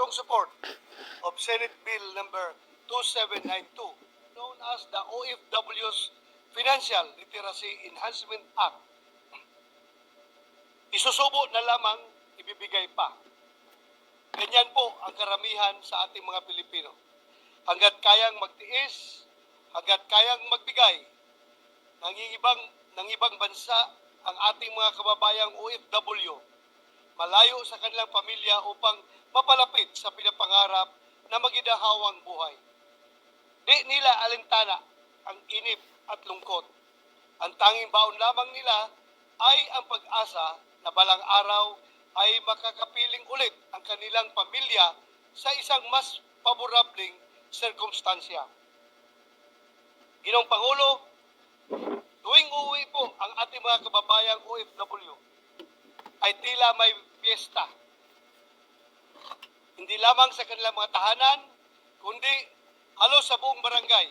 strong support of Senate Bill number 2792, known as the OFW's Financial Literacy Enhancement Act. Isusubo na lamang, ibibigay pa. Ganyan po ang karamihan sa ating mga Pilipino. Hanggat kayang magtiis, hanggat kayang magbigay, ng ibang, ng ibang bansa ang ating mga kababayang OFW, malayo sa kanilang pamilya upang mapalapit sa pinapangarap na magidahawang buhay. Di nila alintana ang inip at lungkot. Ang tanging baon lamang nila ay ang pag-asa na balang araw ay makakapiling ulit ang kanilang pamilya sa isang mas paborableng sirkumstansya. Ginong Pangulo, tuwing uuwi po ang ating mga kababayang OFW ay tila may piyesta. Hindi lamang sa kanilang mga tahanan, kundi halos sa buong barangay.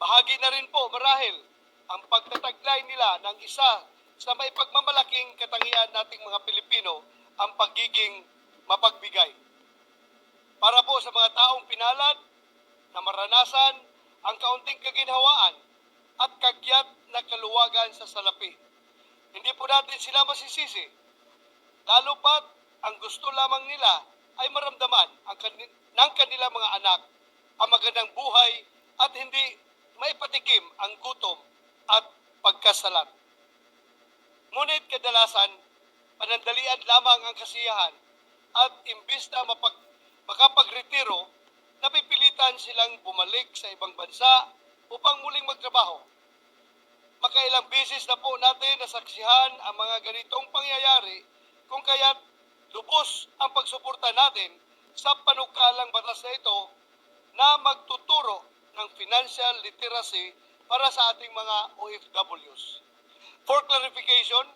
Bahagi na rin po marahil ang pagtataglay nila ng isa sa may pagmamalaking katangian nating mga Pilipino ang pagiging mapagbigay. Para po sa mga taong pinalad na maranasan ang kaunting kaginhawaan at kagyat na kaluwagan sa salapi. Hindi po natin sila masisisi. Lalo pat ang gusto lamang nila ay maramdaman ang kani- ng kanilang mga anak ang magandang buhay at hindi maipatikim ang gutom at pagkasalat. Ngunit kadalasan, panandalian lamang ang kasiyahan at imbis na mapag, makapagretiro, napipilitan silang bumalik sa ibang bansa upang muling magtrabaho. Makailang beses na po natin nasaksihan ang mga ganitong pangyayari kung kaya't lubos ang pagsuporta natin sa panukalang batas na ito na magtuturo ng financial literacy para sa ating mga OFWs. For clarification,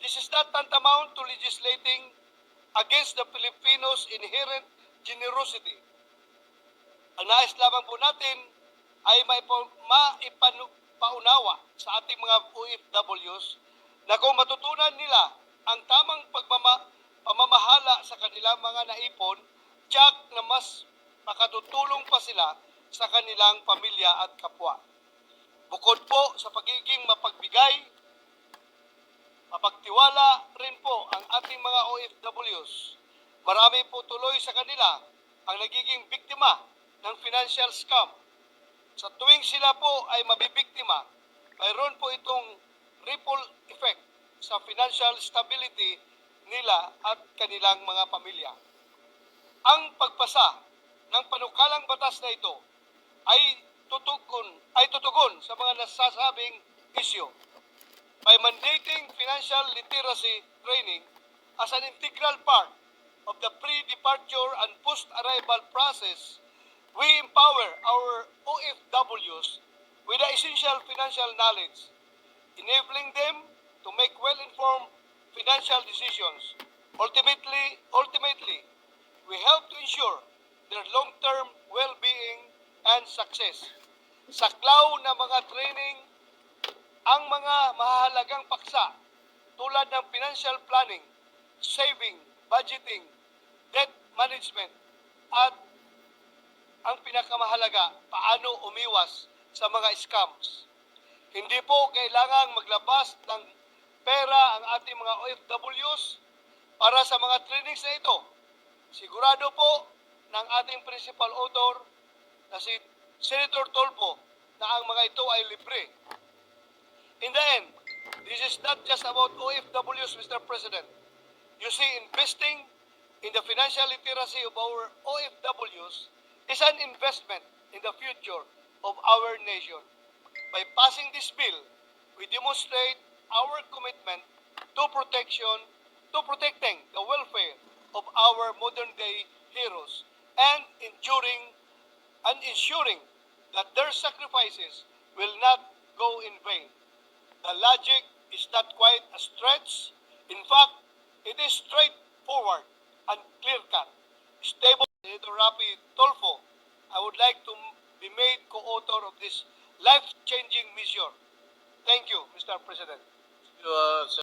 this is not tantamount to legislating against the Filipinos' inherent generosity. Ang nais lamang po natin ay maipa- maipaunawa sa ating mga OFWs na kung matutunan nila ang tamang pagmama, pamamahala sa kanilang mga naipon, tiyak na mas makatutulong pa sila sa kanilang pamilya at kapwa. Bukod po sa pagiging mapagbigay, mapagtiwala rin po ang ating mga OFWs. Marami po tuloy sa kanila ang nagiging biktima ng financial scam. Sa tuwing sila po ay mabibiktima, mayroon po itong ripple effect sa financial stability nila at kanilang mga pamilya. Ang pagpasa ng panukalang batas na ito ay tutugon ay tutugon sa mga nasasabing isyo by mandating financial literacy training as an integral part of the pre-departure and post-arrival process, we empower our OFWs with the essential financial knowledge, enabling them financial decisions. Ultimately, ultimately, we help to ensure their long-term well-being and success. Saklaw na mga training ang mga mahalagang paksa tulad ng financial planning, saving, budgeting, debt management, at ang pinakamahalaga, paano umiwas sa mga scams. Hindi po kailangang maglabas ng pera ang ating mga OFWs para sa mga trainings na ito. Sigurado po ng ating principal author na si Senator Tolpo na ang mga ito ay libre. In the end, this is not just about OFWs, Mr. President. You see, investing in the financial literacy of our OFWs is an investment in the future of our nation. By passing this bill, we demonstrate our commitment to protection, to protecting the welfare of our modern day heroes and enduring and ensuring that their sacrifices will not go in vain. The logic is not quite a stretch. In fact, it is straightforward and clear-cut. Stable Senator Rapi Tolfo, I would like to be made co-author of this life-changing mission. Thank you, Mr. President. uh, so